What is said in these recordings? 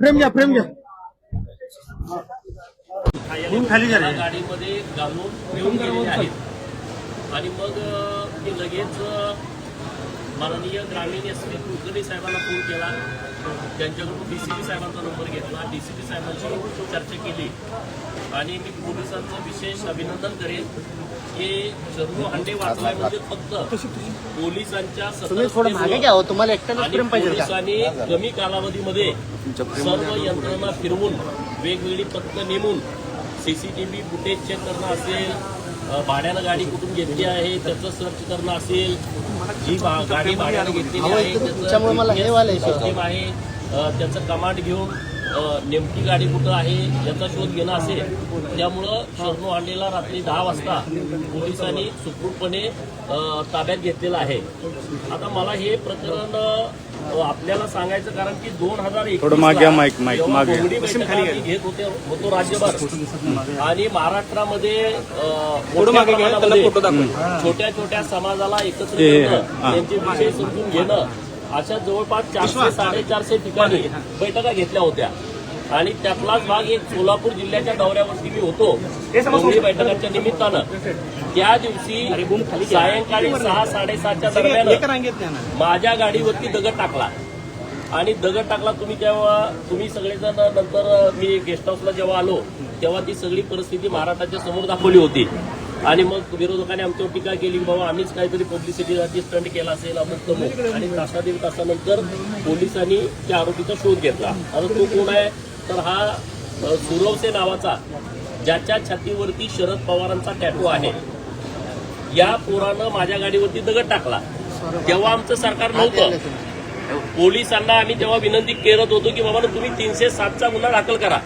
Frame घ्या घ्या खाली गाडीमध्ये घालून घेऊन गेलेले आहेत आणि मग ते मी लगेच माननीय ग्रामीण एस पी कुलकर्णी साहेबांना फोन केला त्यांच्याकडून डी सी पी साहेबांचा नंबर घेतला डी सी पी साहेबांशी चर्चा केली आणि मी पोलिसांचं विशेष अभिनंदन करेन की शर्मू हांडे वाचलाय म्हणजे फक्त पोलिसांच्या तुम्ही थोडं मागे घ्या हो तुम्हाला पोलिसांनी कमी कालावधीमध्ये सर्व यंत्रणा फिरवून वेगवेगळी पथकं नेमून सीसीटीव्ही फुटेज चेक करणं असेल भाड्यानं गाडी कुठून घेतली आहे त्याचं सर्च करणं असेल जी गाडी भाड्यानं घेतलेली आहे त्याचं हे आहे त्याचं कमांड घेऊन नेमकी गाडी कुठं आहे याचा शोध घेणं असेल त्यामुळं शरणू हांडेला रात्री दहा वाजता पोलिसांनी सुखरूपपणे ताब्यात घेतलेलं आहे. आता मला हे प्रकरण आपल्याला सांगायचं कारण की दोन हजार. घेत होते होतो राज्यभर. आणि महाराष्ट्रामध्ये छोट्या छोट्या समाजाला एकत्र. त्यांचे विषय समजून घेणं अशा जवळपास चारशे साडेचारशे ठिकाणी बैठका घेतल्या होत्या. आणि त्यातलाच भाग एक सोलापूर जिल्ह्याच्या दौऱ्यावरती मी होतो. दोन्ही बैठकांच्या निमित्तानं. त्या दिवशी सायंकाळी सहा साडेसातच्या दरम्यान माझ्या गाडीवरती दगड टाकला. आणि दगड टाकला तुम्ही तेव्हा तुम्ही सगळेजण नंतर मी गेस्ट हाऊसला जेव्हा आलो तेव्हा ती सगळी परिस्थिती महाराष्ट्राच्या समोर दाखवली होती. आणि मग विरोधकांनी आमच्यावर टीका केली की बाबा आम्हीच काहीतरी पब्लिसिटीसाठी स्टंट केला असेल आपण तमुक आणि तासा दीड तासानंतर पोलिसांनी त्या आरोपीचा शोध घेतला. आता तो कोण आहे? तर हा सुरवसे नावाचा ज्याच्या छातीवरती शरद पवारांचा टॅटो आहे. या पोरानं माझ्या गाडीवरती दगड टाकला. तेव्हा आमचं सरकार नव्हतं. पोलिसांना आम्ही तेव्हा विनंती करत होतो की बाबा तुम्ही तीनशे सातचा गुन्हा दाखल करा.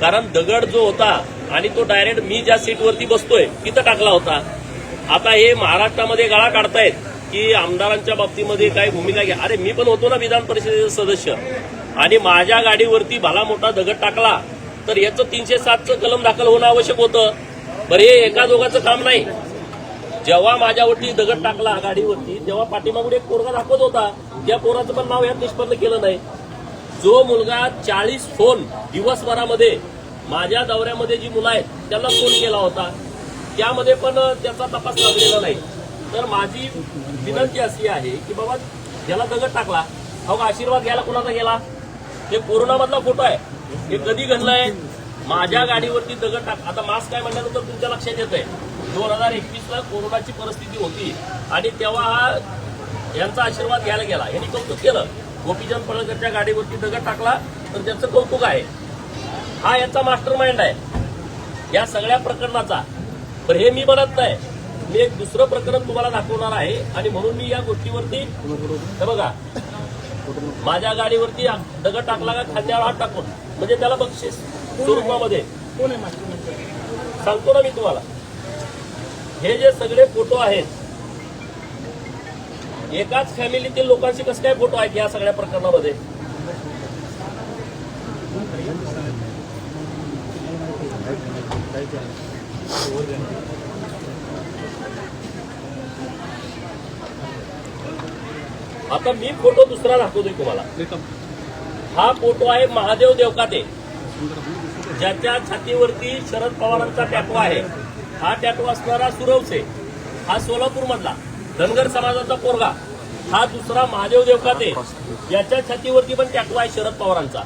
कारण दगड जो होता आणि तो डायरेक्ट मी ज्या सीटवरती बसतोय तिथं टाकला होता. आता हे महाराष्ट्रामध्ये गळा काढतायत की आमदारांच्या बाबतीमध्ये काय भूमिका घ्या. अरे मी पण होतो ना विधान परिषदेचा सदस्य. आणि माझ्या गाडीवरती भला मोठा दगड टाकला तर याचं तीनशे सातचं कलम दाखल होणं आवश्यक होतं. बरं हे एका दोघांचं काम नाही. जेव्हा माझ्यावरती दगड टाकला गाडीवरती तेव्हा पाठीमागून एक पोरगा दाखवत होता. त्या पोराचं पण नाव यात निष्पन्न केलं नाही. जो मुलगा चाळीस फोन दिवसभरामध्ये माझ्या दौऱ्यामध्ये जी मुलं आहेत त्यांना फोन केला होता. त्यामध्ये पण त्याचा तपास लागलेला नाही. तर माझी विनंती अशी आहे की बाबा ज्याला दगड टाकला हो आशीर्वाद घ्यायला कोणाचा गेला? हे कोरोनामधला फोटो आहे. हे कधी घडलंय माझ्या गाडीवरती दगड टाक आता मास्क काय म्हणल्यानंतर तुमच्या लक्षात येत आहे दोन हजार एकवीसला कोरोनाची परिस्थिती होती. आणि तेव्हा यांचा आशीर्वाद घ्यायला गेला. यांनी कौतुक केलं. गोपीचंद पडळकरच्या गाडीवरती दगड टाकला तर त्याचं कौतुक आहे. हा याचा मास्टर माइंड आहे. या सगळ्या प्रकरणाचा. पण हे मी म्हणत नाही. मी एक दुसरं प्रकरण तुम्हाला दाखवणार आहे आणि म्हणून मी या गोष्टीवरती हे बघा. माझ्या गाडीवरती दगड टाकला का खांद्यावर हात टाकून. म्हणजे त्याला बक्षीस स्वरूपामध्ये. सांगतो ना मी तुम्हाला. हे जे सगळे फोटो आहेत एकाच फॅमिलीतील लोकांशी कसं काय फोटो आहेत या सगळ्या प्रकरणामध्ये? आता मी फोटो दुसरा दाखवतोय तुम्हाला. हा फोटो आहे महादेव देवकाते. ज्याच्या छातीवरती शरद पवारांचा टॅटो आहे. हा टॅटो असणारा सुरवसे. हा सोलापूर मधला धनगर समाजाचा पोरगा हा दुसरा महादेव देवकाते याच्या छातीवरती पण टॅटू आहे शरद पवारांचा.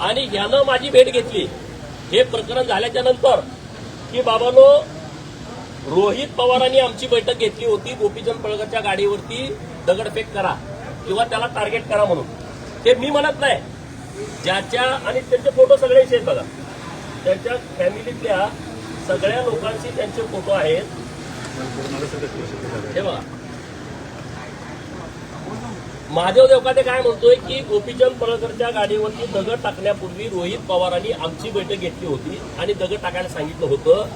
आणि यानं माझी भेट घेतली. हे प्रकरण झाल्याच्यानंतर की बाबानो रोहित पवारांनी आमची बैठक घेतली होती गोपीचंद पळकरच्या गाडीवरती दगडफेक करा किंवा त्याला टार्गेट करा म्हणून. ते मी म्हणत नाही. ज्याच्या आणि त्यांचे फोटो सगळे आहेत बघा. त्यांच्या फॅमिलीतल्या सगळ्या लोकांशी त्यांचे फोटो आहेत. हे बघा. महादेव देवकाते काय म्हणतोय की गोपीचंद पळकरच्या गाडीवरती दगड टाकण्यापूर्वी रोहित पवारांनी आमची बैठक घेतली होती आणि दगड टाकायला सांगितलं होतं.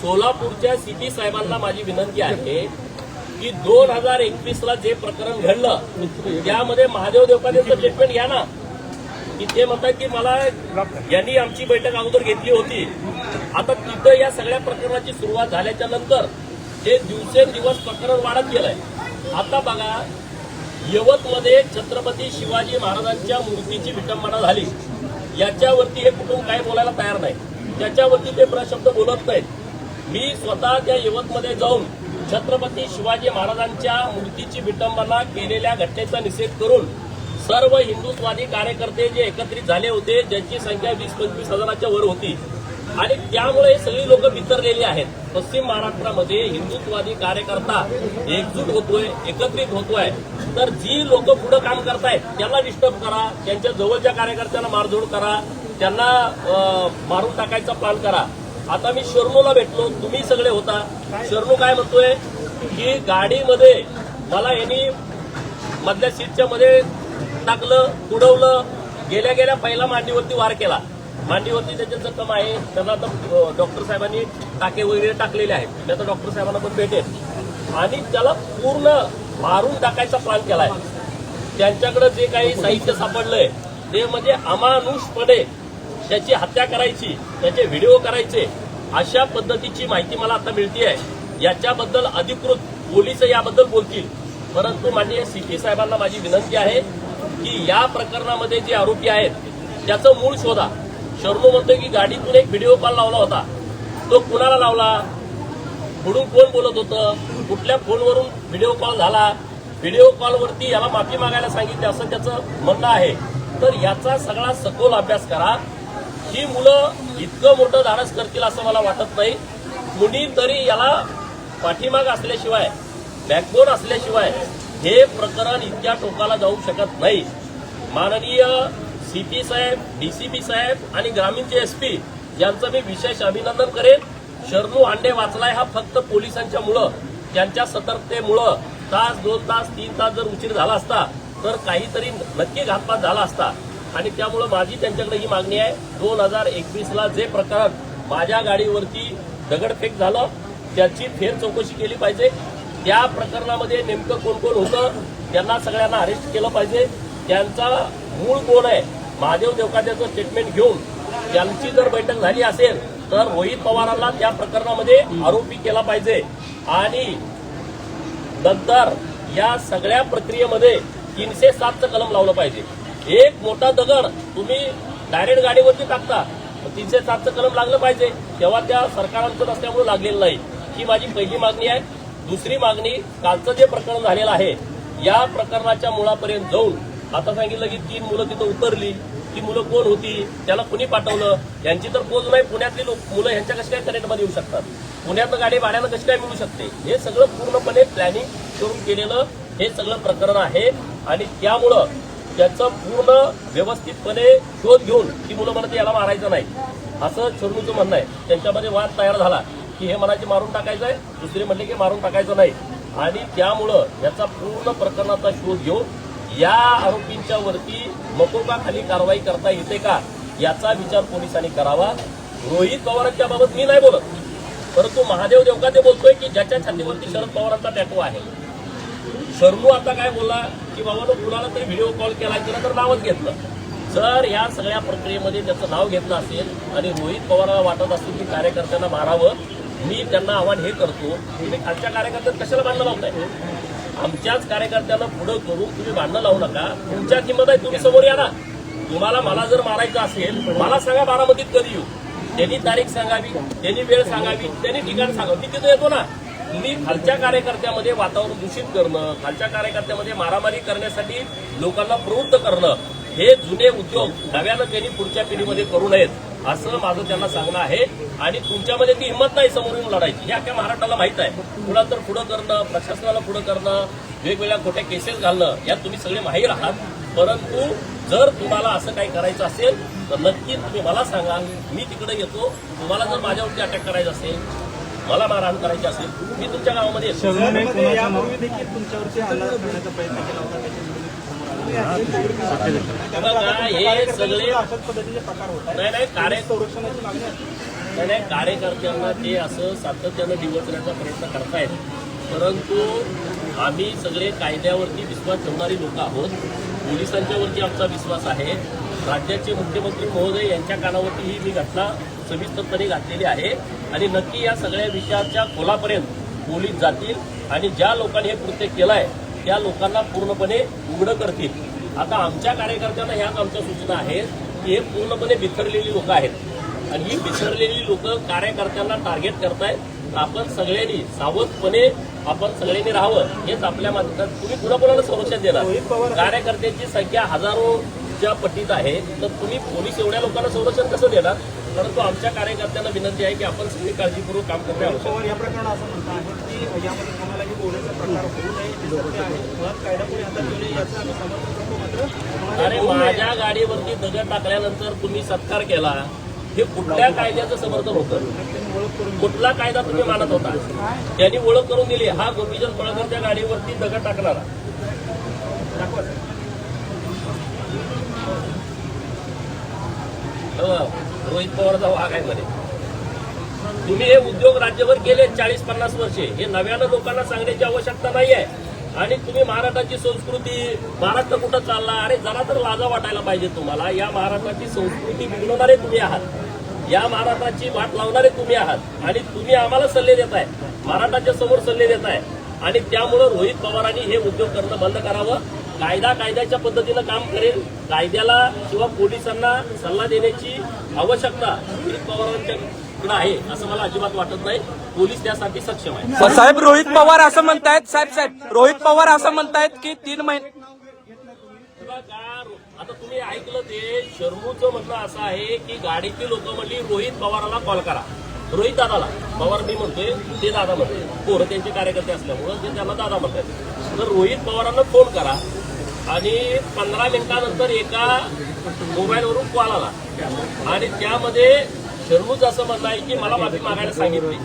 सोलापूरच्या सिटी साहेबांना माझी विनंती आहे की दोन हजार एकवीस ला जे प्रकरण घडलं त्यामध्ये महादेव देवकातेचं स्टेटमेंट घ्या ना. की ते म्हणतात की मला यांनी आमची बैठक अगोदर घेतली होती. आता तिथं या सगळ्या प्रकरणाची सुरुवात झाल्याच्यानंतर हे दिवसेंदिवस प्रकरण वाढत गेलंय. आता बघा यवतमध्ये छत्रपती शिवाजी महाराजांच्या मूर्तीची विटंबना झाली. याच्यावरती हे कुटुंब काय बोलायला तयार नाही. त्याच्यावरती ते प्रशब्द बोलत नाहीत. मी स्वतः त्या यवतमध्ये जाऊन छत्रपती शिवाजी महाराजांच्या मूर्तीची विटंबना केलेल्या घटनेचा निषेध करून सर्व हिंदुत्वादी कार्यकर्ते जे एकत्रित झाले होते ज्यांची संख्या वीस पंचवीस हजाराच्या वर होती आणि त्यामुळे हे सगळी लोक वितरलेली आहेत. पश्चिम महाराष्ट्रामध्ये हिंदुत्वादी कार्यकर्ता एकजूट होतोय एकत्रित होतोय. तर जी लोक पुढे काम करतायत त्यांना डिस्टर्ब करा त्यांच्या जवळच्या कार्यकर्त्यांना मारझोड करा त्यांना मारून टाकायचा प्लॅन करा. आता मी शर्नूला भेटलो तुम्ही सगळे होता. शर्नू काय म्हणतोय? की गाडीमध्ये मला यांनी मधल्या सीटच्या मध्ये टाकलं उडवलं गेल्या गेल्या पहिला मांडीवरती वार केला. मांडीवरती त्याचे जखम आहे. त्यांना आता डॉक्टर साहेबांनी टाके वगैरे टाकलेले आहेत. मी आता डॉक्टर साहेबांना पण भेटेल आणि त्याला पूर्ण मारून टाकायचा प्लॅन केलाय. त्यांच्याकडे जे काही साहित्य सापडलंय ते म्हणजे अमानुषपणे त्याची हत्या करायची त्याचे व्हिडिओ करायचे अशा पद्धतीची माहिती मला आता मिळते याच्याबद्दल अधिकृत पोलीस याबद्दल बोलतील. परंतु माननीय सीपी साहेबांना माझी विनंती आहे की या प्रकरणामध्ये जे आरोपी आहेत त्याचं मूळ शोधा. शर्मू म्हणतोय की गाडीतून एक व्हिडिओ कॉल लावला होता. तो कुणाला लावला? पुढून कोण बोलत होतं? कुठल्या फोनवरून व्हिडिओ कॉल झाला? व्हिडिओ कॉलवरती याला माफी मागायला सांगितली असं त्याचं म्हणणं आहे. तर याचा सगळा सखोल अभ्यास करा. ही मुलं इतकं मोठं धाडस करतील असं मला वाटत नाही. कुणीतरी याला पाठीमाग असल्याशिवाय बॅकबोन असल्याशिवाय हे प्रकरण इतक्या टोकाला जाऊ शकत नाही. माननीय सीपी साहेब डीसीपी साहेब आणि ग्रामीणचे एसपी यांचं मी विशेष अभिनंदन करेन. शरणू अंडे वाचलाय हा फक्त पोलिसांच्या मुळं त्यांच्या सतर्कतेमुळं तास दोन तास तीन तास जर उशीर झाला असता तर काहीतरी नक्की घातपात झाला असता. आणि त्यामुळं माझी त्यांच्याकडे ही मागणी आहे. दोन हजार एकवीसला जे प्रकरण माझ्या गाडीवरती दगडफेक झालं त्याची फेर चौकशी केली पाहिजे. त्या प्रकरणामध्ये नेमकं कोण कोण होतं त्यांना सगळ्यांना अरेस्ट केलं पाहिजे. त्यांचा मूळ कोण आहे महादेव देवकाद्याचं स्टेटमेंट घेऊन त्यांची जर बैठक झाली असेल तर रोहित पवारांना त्या प्रकरणामध्ये आरोपी केला पाहिजे. आणि नंतर या सगळ्या प्रक्रियेमध्ये तीनशे सातचं कलम लावलं पाहिजे. एक मोठा दगड तुम्ही डायरेक्ट गाडीवरती टाकता तीनशे सातचं कलम लागलं पाहिजे. तेव्हा त्या सरकारांचं नसल्यामुळे लागलेलं नाही. ही माझी पहिली मागणी आहे. दुसरी मागणी कालचं जे प्रकरण झालेलं आहे या प्रकरणाच्या मुळापर्यंत जाऊन आता सांगितलं की तीन मुलं तिथं उतरली ती मुलं कोण होती त्याला कुणी पाठवलं? यांची तर बोल नाही पुण्यातली लोक मुलं ह्यांच्या कशा काय कनेक्टमध्ये येऊ शकतात? पुण्यातनं गाडी भाड्यानं कशी काय मिळू शकते? हे सगळं पूर्णपणे प्लॅनिंग करून केलेलं हे सगळं प्रकरण आहे. आणि त्यामुळं त्याचं पूर्ण व्यवस्थितपणे शोध घेऊन ती मुलं म्हणते याला मारायचं नाही. असं शरणूचं म्हणणं आहे. त्यांच्यामध्ये वाद तयार झाला की हे मनाचे मारून टाकायचं आहे दुसरे म्हणले की मारून टाकायचं नाही. आणि त्यामुळं याचा पूर्ण प्रकरणाचा शोध घेऊन या आरोपींच्या वरती मकोबाखाली कारवाई करता येते का याचा विचार पोलिसांनी करावा. रोहित पवारांच्या बाबत मी नाही बोलत. परंतु महादेव देवकाते बोलतोय की ज्याच्या छातीवरती शरद पवारांचा टॅटो आहे. शर्मू आता काय बोलला की बाबा तो कुणाला तरी व्हिडिओ कॉल केला तिला तर नावच घेतलं जर या सगळ्या प्रक्रियेमध्ये त्याचं नाव घेतलं असेल आणि रोहित पवारांना वाटत असेल की कार्यकर्त्यांना मारावं मी त्यांना आव्हान हे करतो. मी खालच्या कार्यकर्त्यात कशाला बांधलं लावताय? आमच्याच कार्यकर्त्यांना पुढं करून तुम्ही भांडणं लावू नका. तुमच्या किंमत आहे तुम्ही समोर या ना. तुम्हाला मला जर मारायचं असेल मला सांगा बारामतीत कधी येऊ. त्यांनी तारीख सांगावी त्यांनी वेळ सांगावी त्यांनी ठिकाण सांगावं मी तिथं येतो ना. तुम्ही खालच्या कार्यकर्त्यामध्ये वातावरण दूषित करणं खालच्या कार्यकर्त्यामध्ये मारामारी करण्यासाठी लोकांना प्रवृत्त करणं हे जुने उद्योग नव्यानं त्यांनी पुढच्या पिढीमध्ये करू नयेत. असं माझं त्यांना सांगणं आहे. आणि तुमच्यामध्ये ती हिंमत नाही समोर येऊन लढायची. हे अख्ख्या महाराष्ट्राला माहीत आहे. कुणा तर पुढं करणं प्रशासनाला पुढं करणं वेगवेगळ्या खोट्या केसेस घालणं यात तुम्ही सगळे माहीर आहात. परंतु जर तुम्हाला असं काही करायचं असेल तर नक्की तुम्ही मला सांगा. मी तिकडे येतो. तुम्हाला जर माझ्यावरती अटॅक करायचं असेल मला मारहाण करायची असेल मी तुमच्या गावामध्ये यापूर्वी देखील तुमच्यावरती हल्ला करण्याचा प्रयत्न केला होता हे सगळे अशाच पद्धतीचे प्रकार नाही नाही कार्य संरक्षणाची मागणी नाही नाही कार्यकर्त्यांना ते असं सातत्यानं डिवचण्याचा प्रयत्न करतायत परंतु आम्ही सगळे कायद्यावरती विश्वास ठेवणारी लोक आहोत पोलिसांच्यावरती आमचा विश्वास आहे राज्याचे मुख्यमंत्री महोदय यांच्या कानावरती ही मी घटना सविस्तरपणे घातलेली आहे आणि नक्की या सगळ्या विषयाच्या खोलापर्यंत पोलीस जातील आणि ज्या लोकांनी हे कृत्य केलं आहे त्या लोकांना पूर्णपणे उघडं करतील. आता आमच्या कार्यकर्त्यांना ह्याच आमच्या सूचना आहेत की हे पूर्णपणे बिथरलेली लोक आहेत. आणि ही बिथरलेली लोक कार्यकर्त्यांना टार्गेट करतायत. आपण सगळ्यांनी सावधपणे आपण सगळ्यांनी राहावं हेच आपल्या माध्यमात तुम्ही कुणाकुणाला संरक्षण देणार? कार्यकर्त्यांची संख्या हजारोच्या पटीत आहे तर तुम्ही पोलीस एवढ्या लोकांना संरक्षण कसं देणार? परंतु आमच्या कार्यकर्त्यांना विनंती आहे की आपण सगळी काळजीपूर्वक काम करणे आवश्यक या प्रकरणात असं म्हणत आहेत की यामध्ये कोणालाही बोलण्याचा प्रकार होऊ नये हे कायदा कोणी हातात घेऊ नये याचं आम्ही समर्थन करतो मात्र कोणालाही अरे. माझ्या गाडीवरती दगड टाकल्यानंतर तुम्ही सत्कार केला हे कुठल्या कायद्याचं समर्थन होतं? कुठला कायदा तुम्ही मानत होता? त्यांनी ओळख करून दिली हा गोपीचंद पळकरच्या गाडीवरती दगड टाकणारा. रोहित पवारचा वाघ आहे मध्ये. तुम्ही हे उद्योग राज्यभर केले चाळीस पन्नास वर्षे. हे नव्यानं लोकांना सांगण्याची आवश्यकता नाही आहे आणि तुम्ही महाराष्ट्राची संस्कृती महाराष्ट्र कुठं चालला? अरे जरा तर लाजा वाटायला पाहिजे तुम्हाला. या महाराष्ट्राची संस्कृती बिघडवणारे तुम्ही आहात. या महाराष्ट्राची वाट लावणारे तुम्ही आहात. आणि तुम्ही आम्हाला सल्ले देताय. महाराष्ट्राच्या समोर सल्ले देताय. आणि त्यामुळं रोहित पवारांनी हे उद्योग करणं बंद करावं. कायदा कायद्याच्या पद्धतीनं काम करेल. कायद्याला किंवा पोलिसांना सल्ला देण्याची आवश्यकता रोहित पवारांच्याकडे आहे असं मला अजिबात वाटत नाही. पोलीस त्यासाठी सक्षम आहे साहेब रोहित पवार असं म्हणतायत. साहेब साहेब रोहित पवार असं म्हणतायत की तीन महिने आता तुम्ही ऐकलं ते शर्मूचं म्हणणं असं आहे की गाडीची लोक म्हणली रोहित पवाराला कॉल करा. रोहित दादाला. पवार मी म्हणतोय ते दादा म्हणते पोरं त्यांचे कार्यकर्ते असल्यामुळं ते त्यांना दादा म्हणतात. तर रोहित पवारांना फोन करा. आणि पंधरा मिनिटानंतर एका मोबाईलवरून कॉल आला. आणि त्यामध्ये शर्मूचं असं म्हणणं आहे की मला माफी मागायला सांगितली.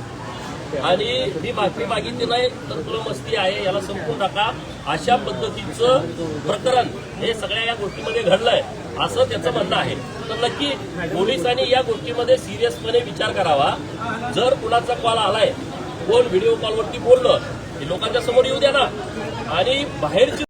आणि मी माफी मागितली नाही तर तुला मस्ती आहे याला संपून टाका अशा पद्धतीचं प्रकरण हे सगळ्या या गोष्टीमध्ये घडलंय असं त्याचं म्हणणं आहे. तर नक्की पोलिसांनी या गोष्टीमध्ये सिरियसपणे विचार करावा. जर कुणाचा कॉल आलाय कोण व्हिडिओ कॉलवरती बोललं हे लोकांच्या समोर येऊ द्या ना. आणि बाहेरची